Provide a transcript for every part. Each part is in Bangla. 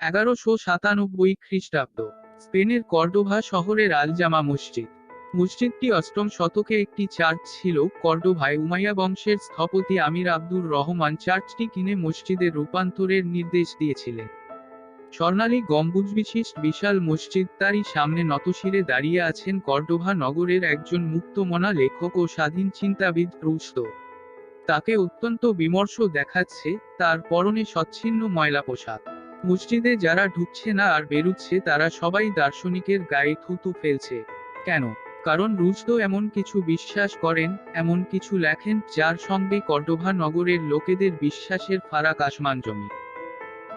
এগারোশো সাতানব্বই খ্রিস্টাব্দ, স্পেনের কর্ডোভা শহরের আলজামা মসজিদ। মসজিদটি অষ্টম শতকে একটি চার্চ ছিল কর্ডোভায় উমাইয়া বংশের স্থপতি আমির আব্দুর রহমান চার্চটি কিনে মসজিদের রূপান্তরের নির্দেশ দিয়েছিলেন। স্বর্ণালী গম্বুজ বিশিষ্ট বিশাল মসজিদ তারই সামনে নতশিরে দাঁড়িয়ে আছেন কর্ডোভা নগরের একজন মুক্তমনা লেখক ও স্বাধীন চিন্তাবিদ রুস্তো। তাকে অত্যন্ত বিমর্ষ দেখাচ্ছে তার পরনে স্বচ্ছিন্ন ময়লা পোশাক মসজিদে যারা ঢুকছে না আর বেরুচ্ছে, তারা সবাই দার্শনিকের গায়ে থুতু ফেলছে। কেন? কারণ রুজদো এমন কিছু বিশ্বাস করেন, এমন কিছু লেখেন যার সঙ্গে কর্ডোভা নগরের লোকেদের বিশ্বাসের ফারাক আসমান জমি।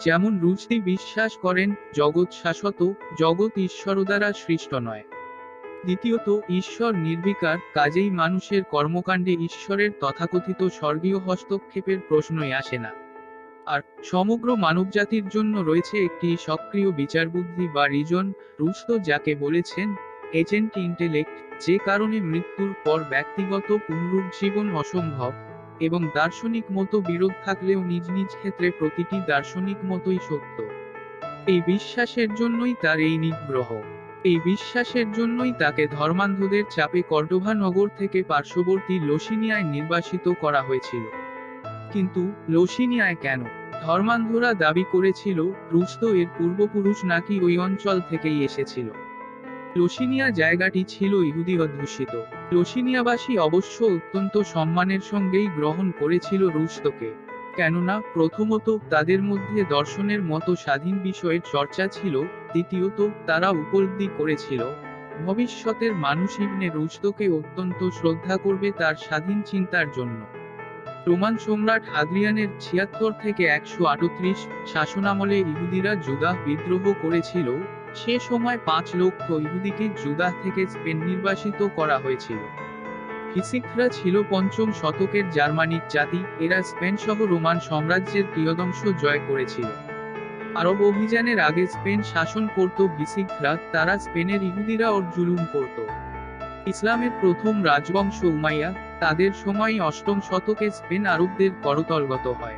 যেমন রুজদি বিশ্বাস করেন, জগৎ শাশ্বত, জগৎ ঈশ্বর দ্বারা সৃষ্ট নয়। দ্বিতীয়ত, ঈশ্বর নির্বিকার, কাজেই মানুষের কর্মকাণ্ডে ঈশ্বরের তথাকথিত স্বর্গীয় হস্তক্ষেপের প্রশ্নই আসে না। আর সমগ্র মানবজাতির জন্য রয়েছে একটি সক্রিয় বিচারবুদ্ধি বা রিজন রুস্তো যাকে বলেছেন, এজেন্ট ইন্টেলেক্ট, যে কারণে মৃত্যুর পর ব্যক্তিগত পুনরুজ্জীবন অসম্ভব এবং দার্শনিক মতো বিরোধ থাকলেও নিজ নিজ ক্ষেত্রে প্রতিটি দার্শনিক মতোই সত্য। এই বিশ্বাসের জন্যই তার এই নিগ্রহ। এই বিশ্বাসের জন্যই তাকে ধর্মান্ধদের চাপে কর্ডোভা নগর থেকে পার্শ্ববর্তী লোসিনিয়ায় নির্বাসিত করা হয়েছিল। কিন্তু লোসিনিয়ায় কেন? ধর্মান্ধরা দাবি করেছিল, রুস্তো এর পূর্বপুরুষ নাকি ওই অঞ্চল থেকেই এসেছিল। লোসিনিয়া জায়গাটি ছিল ইহুদি অধ্যুষিত। লোসিনিয়াবাসী অবশ্য অত্যন্ত সম্মানের সঙ্গেই গ্রহণ করেছিল রুস্তকে। কেননা, প্রথমত তাদের মধ্যে দর্শনের মতো স্বাধীন বিষয়ের চর্চা ছিল, দ্বিতীয়ত তারা উপলব্ধি করেছিল, ভবিষ্যতের মানুষ ইবনে রুস্তকে অত্যন্ত শ্রদ্ধা করবে তার স্বাধীন চিন্তার জন্য। রোমান সম্রাট হাদ্রিয়ানের ছিয়াত্তর থেকে একশো আটত্রিশ শাসনামলে ইহুদিরা জুদাহ বিদ্রোহ করেছিল, সে সময় পাঁচ লক্ষ ইহুদিকে জুদাহ থেকে স্পেন নির্বাসিত করা হয়েছিল। ফিসিকরা ছিল পঞ্চম শতকের জার্মানিক জাতি, এরা স্পেন সহ রোমান সাম্রাজ্যের প্রিয়দংশ জয় করেছিল। আরব অভিযানের আগে স্পেন শাসন করত ভিসিকরা তারা স্পেনের ইহুদিরা ওর জুলুম করত। ইসলামের প্রথম রাজবংশ উমাইয়া তাদের সময় অষ্টম শতকে স্পেন আরবদের করতলগত হয়।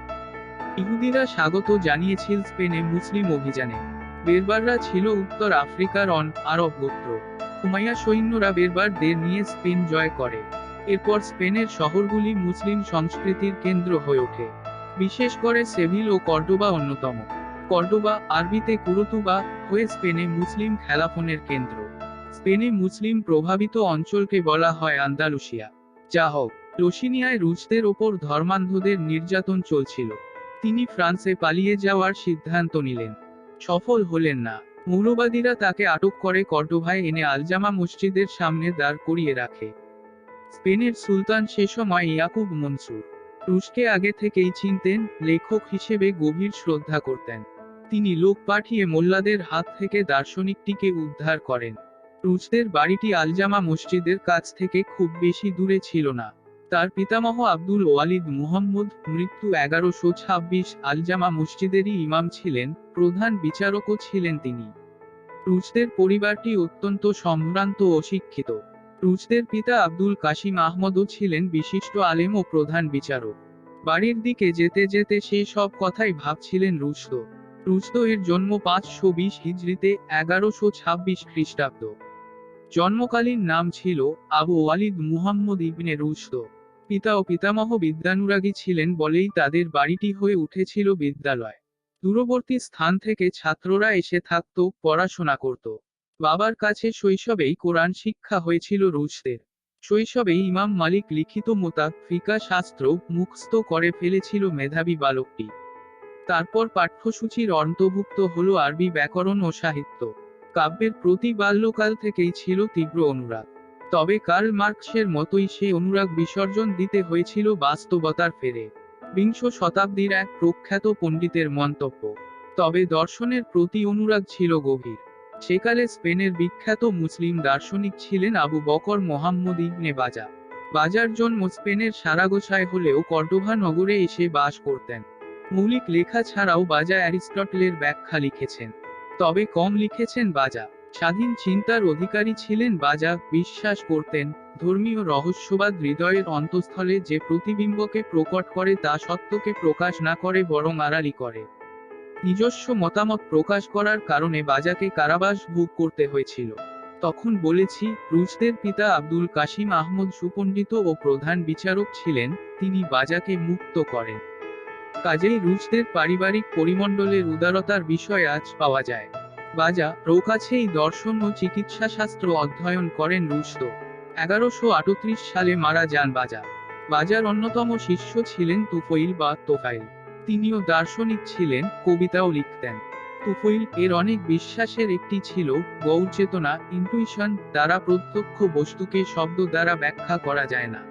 ইহুদিরা স্বাগত জানিয়েছিল স্পেনে মুসলিম অভিযানে। বেরবাররা ছিল উত্তর আফ্রিকার অন আরব গোত্র। উমাইয়া সৈন্যরা বেরবারদের নিয়ে স্পেন জয় করে। এরপর স্পেনের শহরগুলি মুসলিম সংস্কৃতির কেন্দ্র হয়ে ওঠে। বিশেষ করে সেভিল ও কর্ডোবা অন্যতম। কর্ডোবা আরবিতে কুরুতুবা, হয়ে স্পেনে মুসলিম খেলাফনের কেন্দ্র। স্পেনে মুসলিম প্রভাবিত অঞ্চলকে বলা হয় আন্দালুসিয়া যা হোক লোসিনিয়ায় রুশদের ওপর ধর্মান্ধদের নির্যাতন চলছিল। তিনি ফ্রান্সে পালিয়ে যাওয়ার সিদ্ধান্ত নিলেন। সফল হলেন না। মৌলবাদীরা তাকে আটক করে কর্ডোভায় এনে আলজামা মসজিদের সামনে দাঁড় করিয়ে রাখে। স্পেনের সুলতান সে সময় ইয়াকুব মনসুর। রুশকে আগে থেকেই চিনতেন, লেখক হিসেবে গভীর শ্রদ্ধা করতেন। তিনি লোক পাঠিয়ে মোল্লাদের হাত থেকে দার্শনিকটিকে উদ্ধার করেন। রুশদের বাড়িটি আলজামা মসজিদের কাছ থেকে খুব বেশি দূরে ছিল না। তার পিতামহ আব্দুল ওয়ালিদ মুহাম্মদ, মৃত্যু এগারোশো ছাব্বিশ আলজামা মসজিদেরই ইমাম ছিলেন, প্রধান বিচারকও ছিলেন তিনি। রুশদের পরিবারটি অত্যন্ত সম্ভ্রান্ত ও শিক্ষিত। রুশদের পিতা আব্দুল কাশিম আহমদও ছিলেন বিশিষ্ট আলেম ও প্রধান বিচারক। বাড়ির দিকে যেতে যেতে সেই সব কথাই ভাবছিলেন রুশদ। রুশদ এর জন্ম পাঁচশো বিশ হিজড়িতে এগারোশো ছাব্বিশ খ্রিস্টাব্দ। জন্মকালীন নাম ছিল আবু ওয়ালিদ মুহাম্মদ ইবনে রুশদ। পিতা ও পিতামহ বিদ্যানুরাগী ছিলেন বলেই তাদের বাড়িটি হয়ে উঠেছিল বিদ্যালয়। দূরবর্তী স্থান থেকে ছাত্ররা এসে থাকত, পড়াশোনা করত। বাবার কাছে শৈশবেই কোরআন শিক্ষা হয়েছিল রুশদের। শৈশবেই ইমাম মালিক লিখিত মোতাক ফিকা শাস্ত্র মুখস্থ করে ফেলেছিল মেধাবী বালকটি। তারপর পাঠ্যসূচির অন্তর্ভুক্ত হল আরবি ব্যাকরণ ও সাহিত্য। কাব্যের প্রতি বাল্যকাল থেকেই ছিল তীব্র অনুরাগ। তবে কার্ল মার্কসের মতোই সে অনুরাগ বিসর্জন দিতে হয়েছিল বাস্তবতার ফেরে। বিংশ শতাব্দীর এক প্রখ্যাত পণ্ডিতের মন্তব্য, তবে দর্শনের প্রতি অনুরাগ ছিল গভীর। সেকালে স্পেনের বিখ্যাত মুসলিম দার্শনিক ছিলেন আবু বকর মোহাম্মদ ইবনে বাজা। বাজার জন্ম স্পেনের সারাগোসায় হলেও কর্ডোভা নগরে এসে বাস করতেন। মৌলিক লেখা ছাড়াও বাজা অ্যারিস্টটলের ব্যাখ্যা লিখেছেন। তবে কম লিখেছেন বাজা। স্বাধীন চিন্তার অধিকারী ছিলেন বাজা, বিশ্বাস করতেন, ধর্মীয় রহস্যবাদ হৃদয়ের অন্তঃস্থলে যে প্রতিবিম্বকে প্রকট করে তা সত্যকে প্রকাশ না করে বরং আড়ালি করে। নিজস্ব মতামত প্রকাশ করার কারণে বাজাকে কারাবাস ভোগ করতে হয়েছিল। তখন বলেছি, রুশদের পিতা আব্দুল কাশিম আহমদ সুপণ্ডিত ও প্রধান বিচারক ছিলেন, তিনি বাজাকে মুক্ত করেন। কাজেই রুশদের পারিবারিক পরিমণ্ডলের উদারতার বিষয় আজ পাওয়া যায়। বাজা রৌকাছেই দর্শন ও চিকিৎসা শাস্ত্র অধ্যয়ন করেন রুশদ এগারোশো আটত্রিশ সালে মারা যান বাজা। বাজার অন্যতম শিষ্য ছিলেন তুফৈল বা তোফাইল। তিনিও দার্শনিক ছিলেন, কবিতাও লিখতেন। তুফৈল এর অনেক বিশ্বাসের একটি ছিল গৌর চেতনা ইন্টুইশন দ্বারা প্রত্যক্ষ বস্তুকে শব্দ দ্বারা ব্যাখ্যা করা যায় না।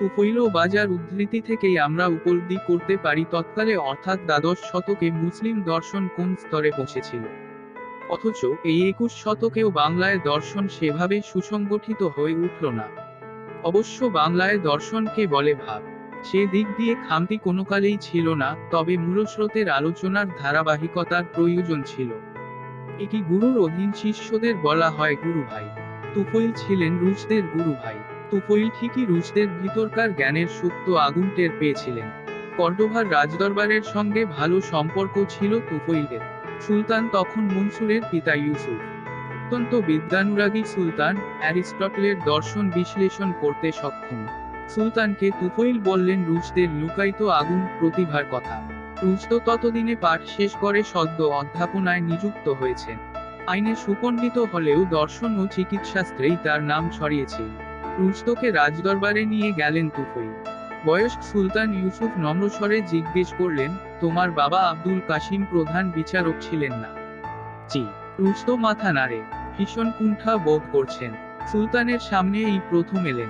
ও বাজার উদ্ধৃতি থেকেই আমরা উপলব্ধি করতে পারি। তৎকালে অর্থাৎ দ্বাদশ শতকে মুসলিম দর্শন কোন স্তরে পৌঁছেছিল? অথচ এই একুশ শতকেও বাংলায় দর্শন সেভাবে সুসংগঠিত হয়ে উঠল না। অবশ্য বাংলায় দর্শনকে বলে ভাব সে দিক দিয়ে খামতি কোনো কালেই ছিল না, তবে মূলস্রোতের আলোচনার ধারাবাহিকতার প্রয়োজন ছিল। এটি গুরুর অধীন শিষ্যদের বলা হয় গুরু ভাই তুফৈল ছিলেন রুশদের গুরু ভাই তুফৈল ঠিকই রুশদের ভিতরকার জ্ঞানের সুপ্ত আগুন টের পেয়েছিলেন। কর্ডোভার রাজদরবারের সঙ্গে ভালো সম্পর্ক ছিল তুফৈলের সুলতান তখন মনসুরের পিতা ইউসুফ। অত্যন্ত বিদ্যানুরাগী সুলতান অ্যারিস্টটলের দর্শন বিশ্লেষণ করতে সক্ষম। সুলতানকে তুফৈল বললেন রুশদের লুকায়িত আগুন প্রতিভার কথা। রুশ তো ততদিনে পাঠ শেষ করে সদ্য অধ্যাপনায় নিযুক্ত হয়েছেন। আইনে সুপণ্ডিত হলেও দর্শন ও চিকিৎসাস্ত্রেই তার নাম ছড়িয়েছিল রুস্তকে রাজদরবারে নিয়ে গেলেন তুফৈল বয়স্ক সুলতান ইউসুফ নম্রস্বরে জিজ্ঞেস করলেন, তোমার বাবা আব্দুল কাশিম প্রধান বিচারক ছিলেন না? জি। রুস্ত মাথা নাড়ে। ভীষণ কুণ্ঠা বোধ করছেন। সুলতানের সামনে এই প্রথম এলেন।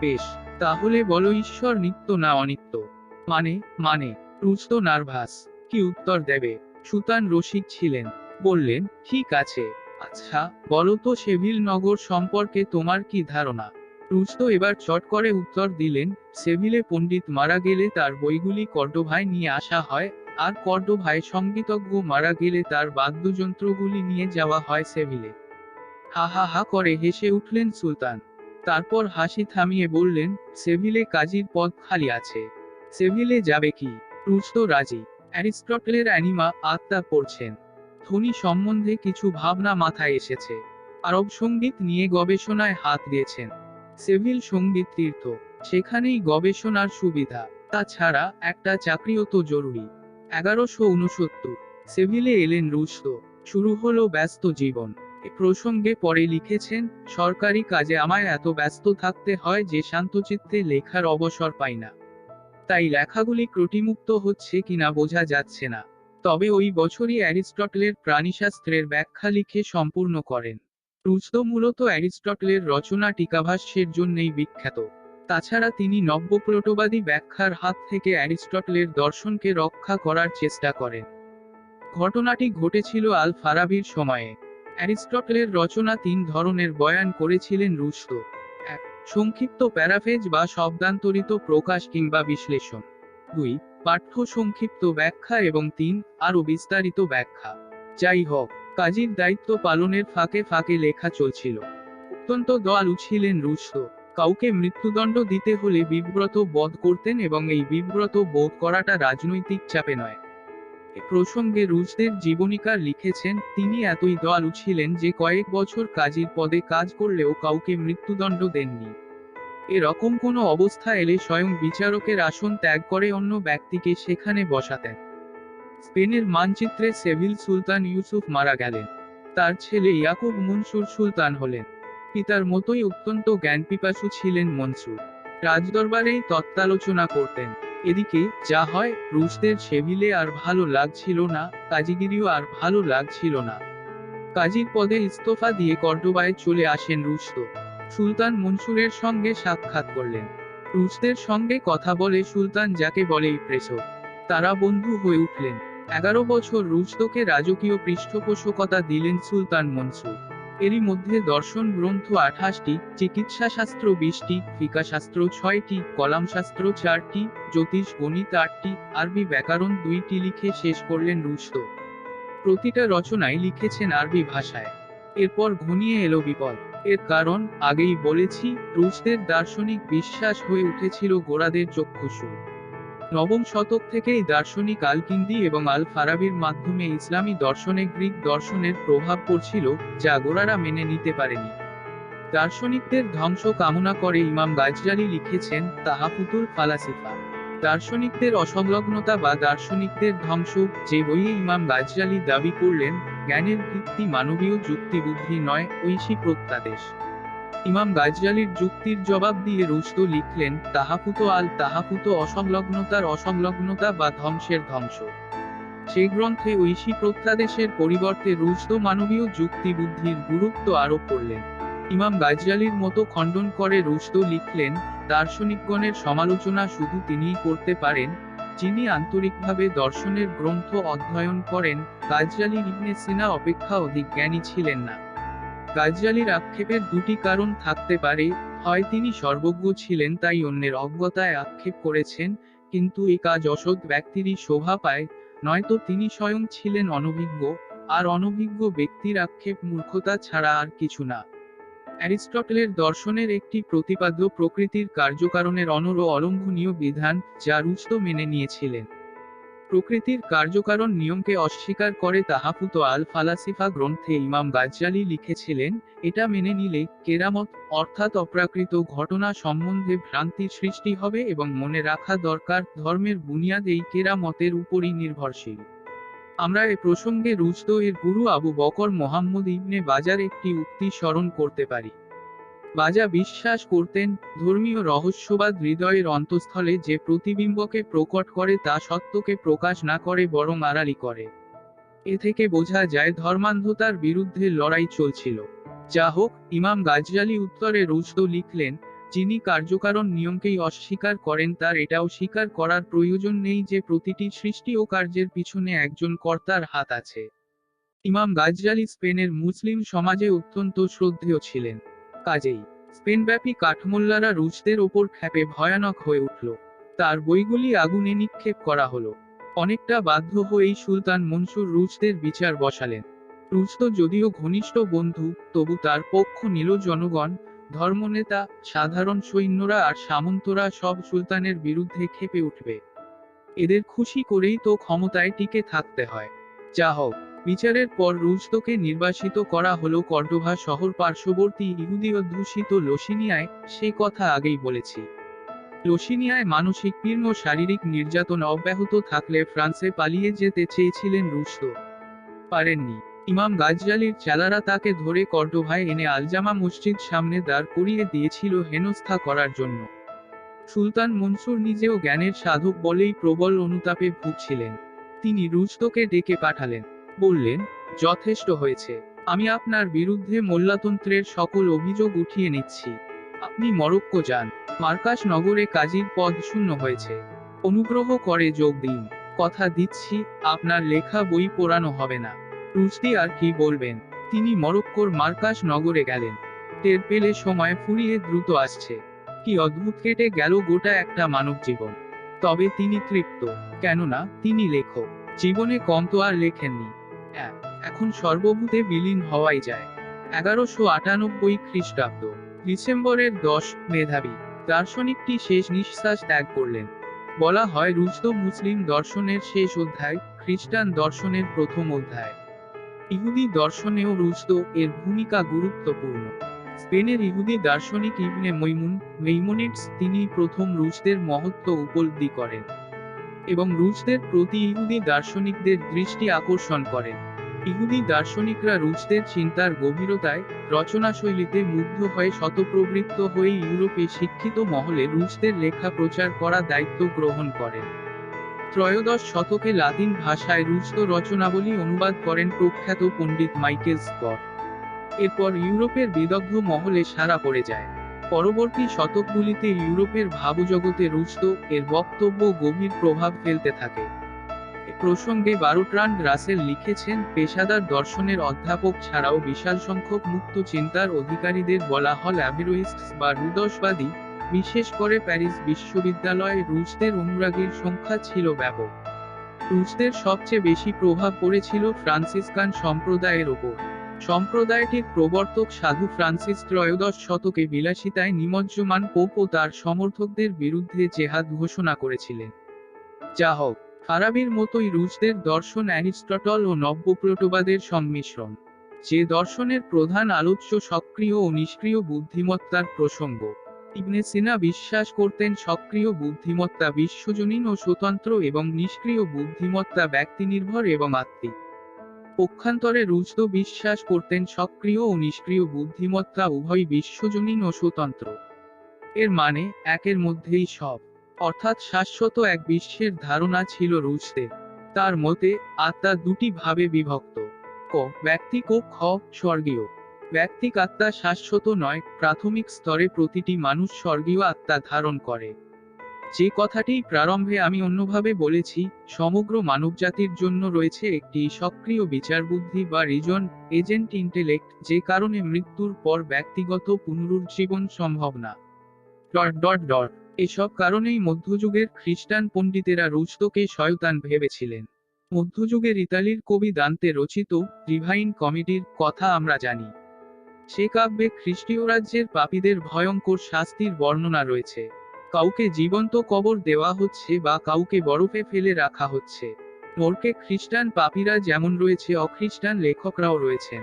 বেশ, তাহলে বলো ঈশ্বর নিত্য না অনিত্য? মানে মানে। রুস্ত নার্ভাস। কি উত্তর দেবে? সুতান রসিক ছিলেন। বললেন, ঠিক আছে। আচ্ছা বলো তো সেভিল নগর সম্পর্কে তোমার কি ধারণা? রুস্তো এবার চট করে উত্তর দিলেন, সেভিলে পণ্ডিত মারা গেলে তার বইগুলি কর্ডোভায় নিয়ে আসা হয়, আর কর্ডোভায় সঙ্গীতজ্ঞ মারা গেলে তার বাদ্যযন্ত্রগুলি নিয়ে যাওয়া হয় সেভিলে। হা হা হা, করে হেসে উঠলেন সুলতান। তারপর হাসি থামিয়ে বললেন, সেভিলে কাজীর পদ খালি আছে। সেভিলে যাবে কি? রুস্তো রাজি। অ্যারিস্টটলের অ্যানিমা আত্মা পড়ছেন। ধ্বনি সম্বন্ধে কিছু ভাবনা মাথায় এসেছে। আরব সংগীত নিয়ে গবেষণায় হাত দিয়েছেন। সেভিল সংগীত তীর্থ। সেখানেই গবেষণার সুবিধা। তাছাড়া একটা চাকরিও তো জরুরি। এগারোশো উনসত্তর সেভিলে এলেন রুশতো শুরু হলো ব্যস্ত জীবন। এ প্রসঙ্গে পরে লিখেছেন, সরকারি কাজে আমায় এত ব্যস্ত থাকতে হয় যে শান্তচিত্তে লেখার অবসর পাই না। তাই লেখাগুলি ক্রটিমুক্ত হচ্ছে কিনা বোঝা যাচ্ছে না। তবে ওই বছরই অ্যারিস্টটলের প্রাণীশাস্ত্রের ব্যাখ্যা লিখে সম্পূর্ণ করেন। রুস্তো মূলত অ্যারিস্টটলের রচনা টিকাভাষ্যের জন্যই বিখ্যাত। তাছাড়া তিনি নব্যপ্লোটবাদী ব্যাখ্যার হাত থেকে অ্যারিস্টটলের দর্শনকে রক্ষা করার চেষ্টা করেন। ঘটনাটি ঘটেছিল আল ফারাবির সময়ে। অ্যারিস্টটলের রচনা তিন ধরনের বয়ান করেছিলেন রুস্তো এক, সংক্ষিপ্ত প্যারাফেজ বা শব্দান্তরিত প্রকাশ কিংবা বিশ্লেষণ। দুই পাঠ্য সংক্ষিপ্ত ব্যাখ্যা এবং তিন, আরও বিস্তারিত ব্যাখ্যা। যাই হোক কাজীর দায়িত্ব পালনের ফাঁকে ফাঁকে লেখা চলছিল। অত্যন্ত দয়ালু ছিলেন রুশো কাউকে মৃত্যুদণ্ড দিতে হলে বিব্রত বোধ করতেন এবং এই বিব্রত বোধ করাটা রাজনৈতিক চাপে নয়। এ প্রসঙ্গে রুশদের জীবনীকার লিখেছেন, তিনি এতই দয়ালু ছিলেন যে কয়েক বছর কাজীর পদে কাজ করলেও কাউকে মৃত্যুদণ্ড দেননি। এরকম কোনো অবস্থা এলে স্বয়ং বিচারকের আসন ত্যাগ করে অন্য ব্যক্তিকে সেখানে বসাতেন। স্পেনের মানচিত্রে সেভিল সুলতান ইউসুফ মারা গেলেন। তার ছেলে ইয়াকুব মনসুর সুলতান হলেন। পিতার মতোই অত্যন্ত জ্ঞানপিপাসু ছিলেন মনসুর। রাজদরবারেই তত্ত্বালোচনা করতেন। এদিকে, যা হয়, রুশদের সেভিলে আর ভালো লাগছিল না, কাজীগিরিও আর ভালো লাগছিল না। কাজীর পদে ইস্তফা দিয়ে কর্ডোবায় চলে আসেন রুশতো সুলতান মনসুরের সঙ্গে সাক্ষাৎ করলেন। রুশদের সঙ্গে কথা বলে সুলতান যাকে বলে প্রেসর তারা বন্ধু হয়ে উঠলেন। এগারো বছর রুশদোকে রাজকীয় পৃষ্ঠপোষকতা দিলেন সুলতান মনসুর। এরই মধ্যে দর্শন গ্রন্থ আঠাশটি চিকিৎসা শাস্ত্র বিশটি, ফিকাশাস্ত্র ছয়টি, কলামশাস্ত্র চারটি, জ্যোতিষ গণিত আটটি, আরবি ব্যাকরণ দুইটি লিখে শেষ করলেন রুশদো প্রতিটা রচনায় লিখেছেন আরবি ভাষায়। এরপর ঘনিয়ে এলো বিপদ। এর কারণ আগেই বলেছি রুশদের দার্শনিক বিশ্বাস হয়ে উঠেছিল গোড়াদের চক্ষুষু নবম শতক থেকেই দার্শনিক আল কিন্দি এবং আল ফারাবির মাধ্যমে ইসলামী দর্শনে গ্রিক দর্শনের প্রভাব পড়ছিল, যা গোড়ারা মেনে নিতে পারেনি। দার্শনিকদের ধ্বংস কামনা করে ইমাম গাজজালি লিখেছেন, তাহাফুতুল ফালাসিফা। দার্শনিকদের অসংলগ্নতা বা দার্শনিকদের ধ্বংস, যে বইয়ে ইমাম গাজজালি দাবি করলেন, জ্ঞানের ভিত্তি মানবীয় যুক্তিবুদ্ধি নয়, ঐশী প্রত্যাদেশ। ইমাম গাজজালির যুক্তির জবাব দিয়ে রুশতো লিখলেন তাহাফুত আল তাহাফুত অসংলগ্নতার অসংলগ্নতা বা ধ্বংসের ধ্বংস। সেই গ্রন্থে ঐশী প্রত্যাদেশের পরিবর্তে রুশতো মানবীয় যুক্তিবুদ্ধির গুরুত্ব আরোপ করলেন। ইমাম গাজজালির মতো খণ্ডন করে রুশতো লিখলেন, দার্শনিকগণের সমালোচনা শুধু তিনিই করতে পারেন, যিনি আন্তরিকভাবে দর্শনের গ্রন্থ অধ্যয়ন করেন। গাজজালি ইবনে সিনা অপেক্ষা অধিক জ্ঞানী ছিলেন না। গাজজালির আক্ষেপের দুটি কারণ থাকতে পারে, হয় তিনি সর্বজ্ঞ ছিলেন তাই অন্যের অজ্ঞতায় আক্ষেপ করেছেন, কিন্তু এ কাজ অসৎ ব্যক্তিরই শোভা পায়, নয়তো তিনি স্বয়ং ছিলেন অনভিজ্ঞ, আর অনভিজ্ঞ ব্যক্তির আক্ষেপ মূর্খতা ছাড়া আর কিছু না। অ্যারিস্টটলের দর্শনের একটি প্রতিপাদ্য প্রকৃতির কার্যকারণের অনর অলঙ্ঘনীয় বিধান, যা রুস্তো মেনে নিয়েছিলেন। প্রকৃতির কার্যকারণ নিয়মকে অস্বীকার করে তাহাফুত আল ফালাসিফা গ্রন্থে ইমাম গাজ্জালি লিখেছিলেন, এটা মেনে নিলে কেরামত, অর্থাৎ অপ্রাকৃত ঘটনা সম্বন্ধে ভ্রান্তির সৃষ্টি হবে এবং মনে রাখা দরকার, ধর্মের বুনিয়াদ এই কেরামতের উপরই নির্ভরশীল। আমরা এ প্রসঙ্গে রুজতো এর গুরু আবু বকর মোহাম্মদ ইবনে বাজার একটি উক্তি স্মরণ করতে পারি। বাজা বিশ্বাস করতেন, ধর্মীয় রহস্যবাদ হৃদয়ের অন্তঃস্থলে যে প্রতিবিম্বকে প্রকট করে তা সত্যকে প্রকাশ না করে বরং আড়ালি করে। এ থেকে বোঝা যায় ধর্মান্ধতার বিরুদ্ধে লড়াই চলছিল। যা হোক, ইমাম গাজজালি উত্তরে রুজদ লিখলেন, যিনি কার্যকারণ নিয়মকেই অস্বীকার করেন তার এটাও স্বীকার করার প্রয়োজন নেই যে প্রতিটি সৃষ্টি ও কার্যের পিছনে একজন কর্তার হাত আছে। ইমাম গাজজালি স্পেনের মুসলিম সমাজে অত্যন্ত শ্রদ্ধেয় ছিলেন। কাজেই স্পেনব্যাপী কাঠমোল্লারা রুশদের ওপর খ্যাপে ভয়ানক হয়ে উঠল। তার বইগুলি আগুনে নিক্ষেপ করা হলো। অনেকটা বাধ্য হয়েই সুলতান মনসুর রুশদের বিচার বসালেন। রুশতো যদিও ঘনিষ্ঠ বন্ধু, তবু তার পক্ষ নিল জনগণ, ধর্মনেতা, সাধারণ সৈন্যরা আর সামন্তরা সব সুলতানের বিরুদ্ধে খেপে উঠবে। এদের খুশি করেই তো ক্ষমতায় টিকে থাকতে হয়। যা হোক বিচারের পর রুজতোকে নির্বাসিত করা হলো কর্ডোভা শহর পার্শ্ববর্তী ইহুদি অধ্যুষিত লোসিনিয়ায় সে কথা আগেই বলেছি। লোসিনিয়ায় মানসিক ও শারীরিক নির্যাতন অব্যাহত থাকলে ফ্রান্সে পালিয়ে যেতে চেয়েছিলেন রুশতো পারেননি। ইমাম গাজজালির চালারা তাকে ধরে কর্ডোভায় এনে আলজামা মসজিদ সামনে দাঁড় করিয়ে দিয়েছিল হেনস্থা করার জন্য। সুলতান মনসুর নিজেও জ্ঞানের সাধক বলেই প্রবল অনুতাপে ভুগছিলেন। তিনি রুজতোকে ডেকে পাঠালেন। বললেন, যথেষ্ট হয়েছে। আমি আপনার বিরুদ্ধে মোল্লাতন্ত্রের সকল অভিযোগ উঠিয়ে নিচ্ছি। আপনি মরক্কো যান। মার্কাস নগরে কাজীর পদ শূন্য হয়েছে। অনুগ্রহ করে যোগ দিন। কথা দিচ্ছি, আপনার লেখা বই পোড়ানো হবে না। রুশদি আর কি বলবেন? তিনি মরক্কোর মার্কাস নগরে গেলেন। টের পেলে সময় ফুরিয়ে দ্রুত আসছে। কি অদ্ভুত কেটে গেল গোটা একটা মানব জীবন তবে তিনি তৃপ্ত। কেননা, তিনি লেখক। জীবনে কম তো আর লেখেননি। এখন সর্বভূতে বিলীন হওয়াই যায়। এগারোশো আটানব্বই খ্রিস্টাব্দ, ডিসেম্বরের দশ, মেধাবী, দার্শনিকটি শেষ নিঃশ্বাস ত্যাগ করলেন। বলা হয় রুজতো মুসলিম দর্শনের শেষ অধ্যায়, খ্রিস্টান দর্শনের প্রথম অধ্যায়। ইহুদি দর্শনেও রুজতো এর ভূমিকা গুরুত্বপূর্ণ। স্পেনের ইহুদি দার্শনিক ইবনে মৈমুন মেইমোনিটস তিনি প্রথম রুশদের মহত্ব উপলব্ধি করেন এবং রুশদের প্রতি ইহুদি দার্শনিকদের দৃষ্টি আকর্ষণ করেন। ইহুদি দার্শনিকরা রুশদের চিন্তার গভীরতায় রচনাশৈলীতে মুগ্ধ হয়ে শতপ্রবৃত্ত হয়ে ইউরোপে শিক্ষিত মহলে রুশদের লেখা প্রচার করা দায়িত্ব গ্রহণ করেন। ত্রয়োদশ শতকে লাতিন ভাষায় রুশতো রচনাবলী অনুবাদ করেন প্রখ্যাত পণ্ডিত মাইকেল স্কট। এরপর ইউরোপের বিদগ্ধ মহলে সারা পড়ে যায়। পরবর্তী শতকগুলিতে ইউরোপের ভাবজগতে রুশতো এর বক্তব্য গভীর প্রভাব ফেলতে থাকে। প্রসঙ্গে বারোট্রান্ড রাসেল লিখেছেন, পেশাদার দর্শনের অধ্যাপক ছাড়াও বিশাল সংখ্যক মুক্ত চিন্তার অধিকারীদের বলা হল অ্যাভিরোইস্টস বা রুদসবাদী। বিশেষ করে প্যারিস বিশ্ববিদ্যালয়ে রুশদের অনুরাগীর সংখ্যা ছিল ব্যাপক। রুশদের সবচেয়ে বেশি প্রভাব পড়েছিল ফ্রান্সিসকান সম্প্রদায়ের ওপর। সম্প্রদায়টির প্রবর্তক সাধু ফ্রান্সিস ত্রয়োদশ শতকে বিলাসিতায় নিমজ্জমান পোপ ও তার সমর্থকদের বিরুদ্ধে জেহাদ ঘোষণা করেছিলেন। যা হোক ফারাবির মতোই রুশদের দর্শন অ্যারিস্টটল ও নব্যপ্লটবাদের সংমিশ্রণ। যে দর্শনের প্রধান আলোচ্য সক্রিয় ও নিষ্ক্রিয় বুদ্ধিমত্তার প্রসঙ্গ। ইবনে সিনা বিশ্বাস করতেন সক্রিয় বুদ্ধিমত্তা বিশ্বজনীন ও স্বতন্ত্র এবং নিষ্ক্রিয় বুদ্ধিমত্তা ব্যক্তিনির্ভর এবং আত্মিক। পক্ষান্তরে রুজদ বিশ্বাস করতেন সক্রিয় ও নিষ্ক্রিয় বুদ্ধিমত্তা উভয় বিশ্বজনীন ও স্বতন্ত্র। এর মানে একের মধ্যেই সব। অর্থাৎ শাশ্বত এক বিশ্বের ধারণা ছিল রুজদের তার মতে, আত্মা দুটি ভাবে বিভক্ত। ক ব্যক্তিক ও খ, স্বর্গীয়। ব্যক্তিক আত্মা শাশ্বত নয়, প্রাথমিক স্তরে প্রতিটি মানুষ স্বর্গীয় আত্মা ধারণ করে। যে কথাটি প্রারম্ভে আমি অন্যভাবে বলেছি, সমগ্র মানবজাতির জন্য রয়েছে একটি সক্রিয় বিচারবুদ্ধি বা রিজন, এজেন্ট ইন্টেলেক্ট, যে কারণে মৃত্যুর পর ব্যক্তিগত পুনরুজ্জীবন সম্ভব না। Dot dot dot. এসব কারণেই মধ্যযুগের খ্রিস্টান পণ্ডিতেরা রুস্তকে শয়তান ভেবেছিলেন। মধ্যযুগের ইতালির কবি দান্তে রচিত ডিভাইন কমিটির কথা আমরা জানি। সে কাব্যে খ্রিস্টীয় রাজ্যের পাপীদের ভয়ঙ্কর শাস্তির বর্ণনা রয়েছে। কাউকে জীবন্ত কবর দেওয়া হচ্ছে বা কাউকে বরফে ফেলে রাখা হচ্ছে। নরকে খ্রিস্টান পাপীরা যেমন রয়েছে, অখ্রিস্টান লেখকরাও রয়েছেন।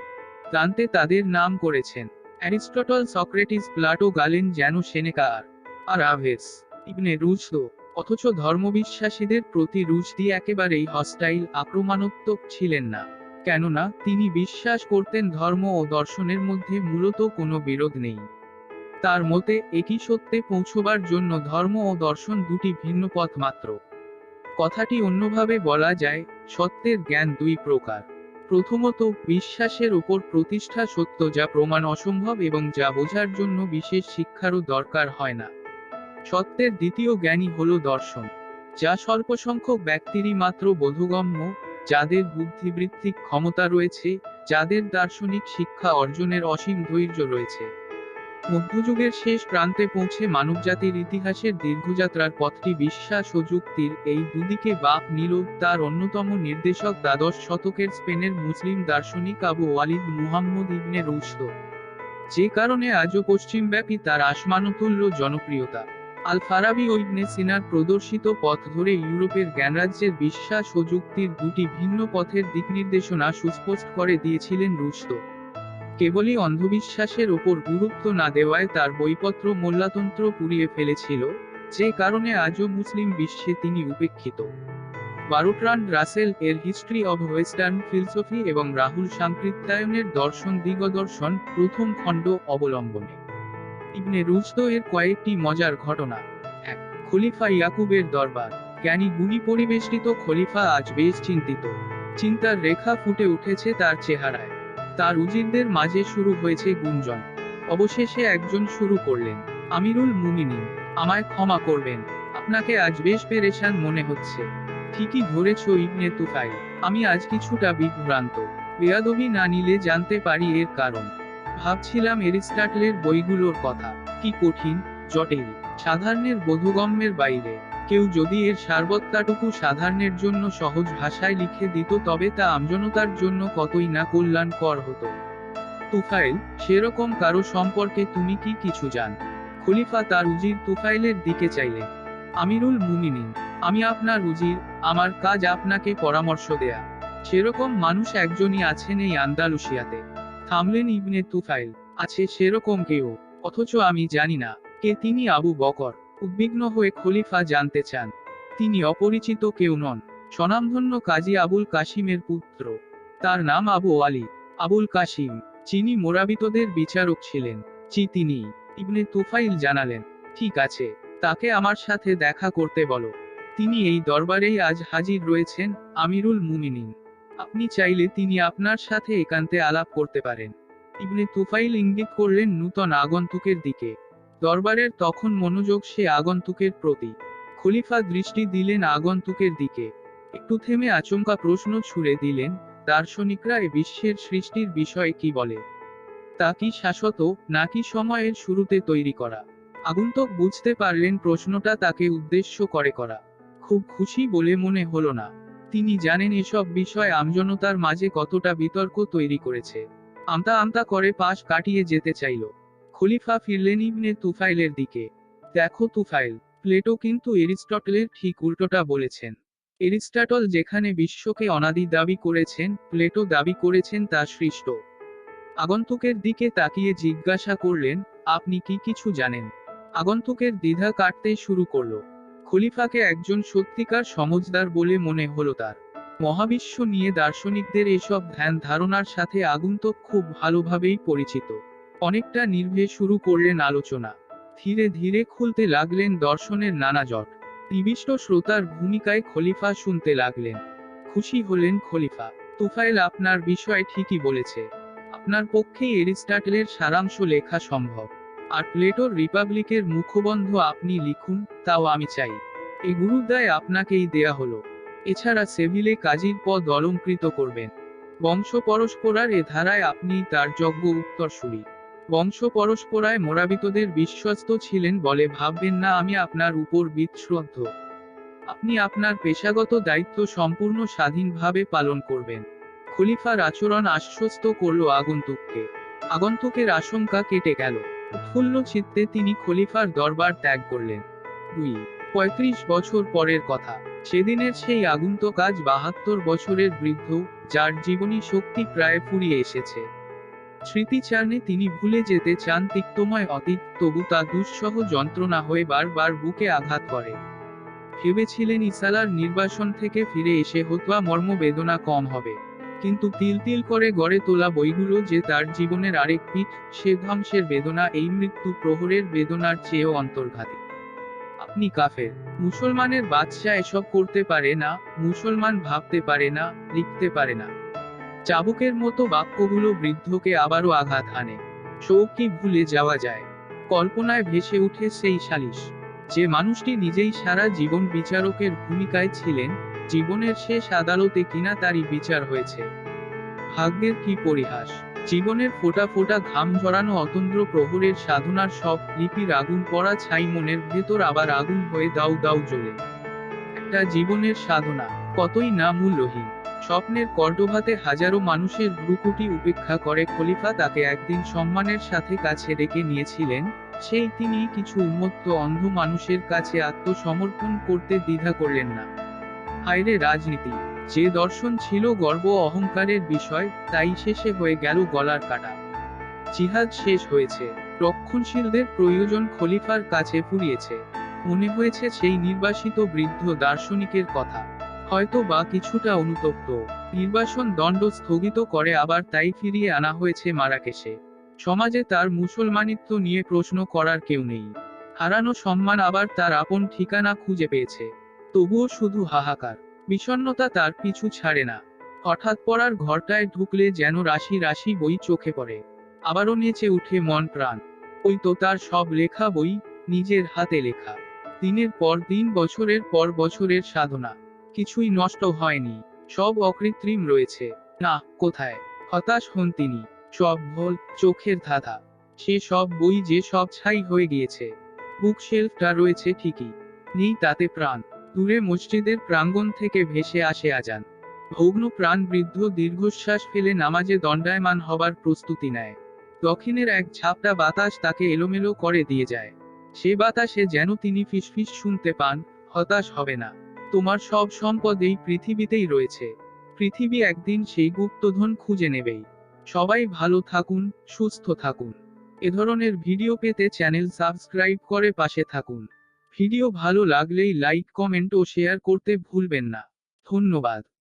দান্তে তাদের নাম করেছেন। অ্যারিস্টটল, সক্রেটিস, প্লাটো, গালেন যেন সেনেকা আর আর আভেস। ইবনে রুশদো অথচ ধর্মবিশ্বাসীদের প্রতি রুশদি একেবারেই হস্টাইল আক্রমণাত্মক ছিলেন না। কেননা, তিনি বিশ্বাস করতেন ধর্ম ও দর্শনের মধ্যে মূলত কোনো বিরোধ নেই। তার মতে, একই সত্যে পৌঁছবার জন্য ধর্ম ও দর্শন দুটি ভিন্ন পথ মাত্র। কথাটি অন্যভাবে বলা যায়, সত্যের জ্ঞান দুই প্রকার। প্রথমত, বিশ্বাসের উপর প্রতিষ্ঠা সত্য যা প্রমাণ অসম্ভব এবং যা বোঝার জন্য বিশেষ শিক্ষারও দরকার হয় না। সত্যের দ্বিতীয় জ্ঞানী হল দর্শন, যা স্বল্প সংখ্যক ব্যক্তিরই মাত্র বোধগম্য, যাদের বুদ্ধিবৃত্তিক ক্ষমতা রয়েছে, যাদের দার্শনিক শিক্ষা অর্জনের অসীম ধৈর্য রয়েছে। মধ্যযুগের শেষ প্রান্তে পৌঁছে মানবজাতির ইতিহাসের দীর্ঘযাত্রার পথটি বিশ্বাস ও যুক্তির এই দুদিকে বাপ নিল তার অন্যতম নির্দেশক দ্বাদশ শতকের স্পেনের মুসলিম দার্শনিক আবু ওয়ালিদ মুহাম্মদ ইবনে রুশদ। যে কারণে আজও পশ্চিমব্যাপী তার আসমানতুল্য জনপ্রিয়তা। আল ফারাবি ও ইবনে সিনার প্রদর্শিত পথ ধরে ইউরোপের জ্ঞানরাজ্যের বিশ্বাস ও যুক্তির দুটি ভিন্ন পথের দিকনির্দেশনা সুস্পষ্ট করে দিয়েছিলেন রুশদ কেবলই অন্ধবিশ্বাসের ওপর গুরুত্ব না দেওয়ায় তার বইপত্র মোল্লাতন্ত্র পুড়িয়ে ফেলেছিল, যে কারণে আজও মুসলিম বিশ্বে তিনি উপেক্ষিত। বারোট্রান্ড রাসেল এর হিস্ট্রি অব ওয়েস্টার্ন ফিলসফি এবং রাহুল সাংকৃত্যায়নের দর্শন দিগদর্শন প্রথম খণ্ড অবলম্বনে। ইবনে রুজদ এর কয়েকটি মজার ঘটনা। এক, খলিফা ইয়াকুবের দরবার। জ্ঞানী গুণী পরিবেষ্টিত খলিফা আজ বেশ চিন্তিত। চিন্তার রেখা ফুটে উঠেছে তার চেহারায়। তার উজিরদের মাঝে শুরু হয়েছে গুঞ্জন। অবশেষে একজন শুরু করলেন, আমিরুল মুমিনিন, আমায় ক্ষমা করবেন। আপনাকে আজ বেশ পেরেশান মনে হচ্ছে। ঠিকই ধরেছ ইবনে তুফাইল। আমি আজ কিছুটা বিভ্রান্ত। বেয়াদবি না নিলে জানতে পারি এর কারণ। ভাবছিলাম এরিস্টাটলের বইগুলোর কথা। কি কঠিন, জটিল, সাধারণের বোধগম্যের বাইরে। কেউ যদি এর সার্বত্তাটুকু সাধারণের জন্য সহজ ভাষায় লিখে দিত, তবে তা আমজনতার জন্য কতই না কল্যাণকর হতো। তুফাইল, সেরকম কারও সম্পর্কে তুমি কি কিছু জান? খলিফা তার উজির তুফাইলের দিকে চাইলেন আমিরুল মুমিনিন, আমি আপনার উজির, আমার কাজ আপনাকে পরামর্শ দেয়া। সেরকম মানুষ একজনই আছেন এই আন্দালুসিয়াতে থামলেন ইবনে তুফাইল। আছে সেরকম কেউ, অথচ আমি জানি না কে তিনি আবু বকর, উদ্বিগ্ন হয়ে খলিফা জানতে চান। তিনি অপরিচিত কেউ নন, স্বনামধন্য কাজী আবুল কাশিমের পুত্র। তার নাম আবু আলী। আবুল কাশিম চিনি মোরাবিতদের বিচারক ছিলেন, চি তিনি, ইবনে তুফাইল জানালেন, ঠিক আছে, তাকে আমার সাথে দেখা করতে বলো। তিনি এই দরবারেই আজ হাজির রয়েছেন, আমিরুল মুমিনিন। আপনি চাইলে তিনি আপনার সাথে একান্তে আলাপ করতে পারেন। ইবনে তুফাইল ইঙ্গিত করলেন নূতন আগন্তুকের দিকে। দরবারের তখন মনোযোগ সে আগন্তুকের প্রতি। খলিফা দৃষ্টি দিলেন আগন্তুকের দিকে। একটু থেমে আচমকা প্রশ্ন ছুড়ে দিলেন, দার্শনিকরা এ বিশ্বের সৃষ্টির বিষয়ে কি বলে? তা কি শাশ্বত, নাকি সময়ের শুরুতে তৈরি করা? আগন্তুক বুঝতে পারলেন প্রশ্নটা তাকে উদ্দেশ্য করে করা। খুব খুশি বলে মনে হলো না। তিনি জানেন এসব বিষয় আমজনতার মাঝে কতটা বিতর্ক তৈরি করেছে। আমতা আমতা করে পাশ কাটিয়ে যেতে চাইল। খলিফা ফিরলেন ইবনে তুফাইলের দিকে। দেখো তুফাইল, প্লেটো কিন্তু এরিস্টটলের ঠিক উল্টোটা বলেছেন। এরিস্টটল যেখানে বিশ্বকে অনাদি দাবি করেছেন, প্লেটো দাবি করেছেন তা সৃষ্ট। আগন্তুকের দিকে তাকিয়ে জিজ্ঞাসা করলেন, আপনি কি কিছু জানেন? আগন্তুকের দ্বিধা কাটতে শুরু করল। খলিফাকে একজন সত্যিকার সমজদার বলে মনে হলো তার। মহাবিশ্ব নিয়ে দার্শনিকদের এসব ধ্যান ধারণার সাথে আগন্তুক খুব ভালোভাবেই পরিচিত। অনেকটা নির্ভে শুরু করলেন আলোচনা। ধীরে ধীরে খুলতে লাগলেন দর্শনের নানা জট। নিবিষ্ট শ্রোতার ভূমিকায় খলিফা শুনতে লাগলেন। খুশি হলেন খলিফা। তুফাইল আপনার বিষয় ঠিকই বলেছে। আপনার পক্ষেই এরিস্টটলের সারাংশ লেখা সম্ভব। আর প্লেটোর রিপাবলিকের মুখবন্ধ আপনি লিখুন, তাও আমি চাই। এই গুরুদায় আপনাকেই দেয়া হলো। এছাড়া সেভিলে কাজীর পদ অলঙ্কৃত করবেন। বংশ পরস্পরার এ ধারায় আপনি তার যজ্ঞ উত্তরসূরি। বংশ পরস্পরায় মোরাবিতদের বিশ্বস্ত ছিলেন বলে ভাববেন না আমি আপনার উপর বিশ্রদ্ধ আপনি আপনার পেশাগত দায়িত্ব সম্পূর্ণ স্বাধীনভাবে পালন করবেন। খলিফার আচরণ আশ্বস্ত করল আগন্তুককে। আগন্তুকের আশঙ্কা কেটে গেল। উৎফুল্ল চিত্তে তিনি খলিফার দরবার ত্যাগ করলেন। দুই, পঁয়ত্রিশ বছর পরের কথা। সেদিনের সেই আগন্তুক আজ বাহাত্তর বছরের বৃদ্ধ, যার জীবনী শক্তি প্রায় ফুরিয়ে এসেছে। স্মৃতিচারণে তিনি ভুলে যেতে চান তিক্তময় অতীত, তবু তা দুঃসহ যন্ত্রণা হয়ে বারবার বুকে আঘাত করে। ভেবেছিলেন ইসালার নির্বাসন থেকে ফিরে এসে হতবা মর্মবেদনা কম হবে। কিন্তু তিল তিল করে গড়ে তোলা বইগুলো যে তার জীবনের আরেক পিঠ সে ধ্বংসের বেদনা, এই মৃত্যু প্রহরের বেদনার চেয়েও অন্তর্ঘাতী। আপনি কাফের। মুসলমানের বাদশা এসব করতে পারে না, মুসলমান ভাবতে পারে না, লিখতে পারে না। চাবুকের মতো বাক্যগুলো বৃদ্ধকে আবারও আঘাত আনে। শৌকি ভুলে যাওয়া যায়। কল্পনায় ভেসে উঠে সেই সালিশ। যে মানুষটি নিজেই সারা জীবন বিচারকের ভূমিকায় ছিলেন জীবনের শেষ আদালতে কিনা তারই বিচার হয়েছে। ভাগ্যের কি পরিহাস? জীবনের ফোটা ফোটা ঘাম ঝরানো অতন্দ্র প্রহরের সাধনার সব লিপির আগুন পড়া ছাই মনের ভেতর আবার আগুন হয়ে দাউ দাউ জ্বলে। একটা জীবনের সাধনা, কতই না মূল্যহীন। স্বপ্নের কর্ডোভাতে হাজারো মানুষের ভ্রুকুটি উপেক্ষা করে খলিফা তাকে একদিন সম্মানের সাথে কাছে ডেকে নিয়েছিলেন। সেই তিনি কিছু উন্মত্ত অন্ধ মানুষের কাছে আত্মসমর্পণ করতে দ্বিধা করলেন না। হায়রে রাজনীতি। যে দর্শন ছিল গর্ব অহংকারের বিষয়, তাই শেষে হয়ে গেল গলার কাটা। জিহাদ শেষ হয়েছে। রক্ষণশীলদের প্রয়োজন খলিফার কাছে ফুরিয়েছে। মনে হয়েছে সেই নির্বাসিত বৃদ্ধ দার্শনিকের কথা। হয়তো বা কিছুটা অনুতপ্ত। নির্বাসন দণ্ড স্থগিত করে আবার তাই ফিরিয়ে আনা হয়েছে মারাকেশে। সমাজে তার মুসলমানিত্ব নিয়ে প্রশ্ন করার কেউ নেই। হারানো সম্মান আবার তার আপন ঠিকানা খুঁজে পেয়েছে। তবুও শুধু হাহাকার বিষণ্ণতা তার পিছু ছাড়ে না। হঠাৎ পড়ার ঘরটায় ঢুকলে যেন রাশি রাশি বই চোখে পড়ে। আবারও নেচে উঠে মন প্রাণ। ওই তো তার সব লেখা বই, নিজের হাতে লেখা। দিনের পর দিন, বছরের পর বছরের সাধনা। কিছুই নষ্ট হয়নি, সব অকৃত্রিম রয়েছে। না, কোথায়? হতাশ হন তিনি। সব ভোল, চোখের ধাঁধা। সে সব বই যে সব ছাই হয়ে গিয়েছে। বুক শেলফটা রয়েছে ঠিকই। নেই তাতে প্রাণ। দূরে মসজিদের প্রাঙ্গণ থেকে ভেসে আসে আজান। ভগ্ন প্রাণ বৃদ্ধ দীর্ঘশ্বাস ফেলে নামাজে দণ্ডায়মান হবার প্রস্তুতি নেয়। দক্ষিণের এক ঝাপটা বাতাস তাকে এলোমেলো করে দিয়ে যায়। সে বাতাসে যেন তিনি ফিসফিস শুনতে পান, হতাশ হবে না। তোমার সব সম্পদ এই পৃথিবীতেই রয়েছে। পৃথিবী একদিন সেই গুপ্তধন খুঁজে নেবেই। সবাই ভালো থাকুন, সুস্থ থাকুন। এ ধরনের ভিডিও পেতে চ্যানেল সাবস্ক্রাইব করে পাশে থাকুন। ভিডিও ভালো লাগলেই লাইক কমেন্ট ও শেয়ার করতে ভুলবেন না। ধন্যবাদ।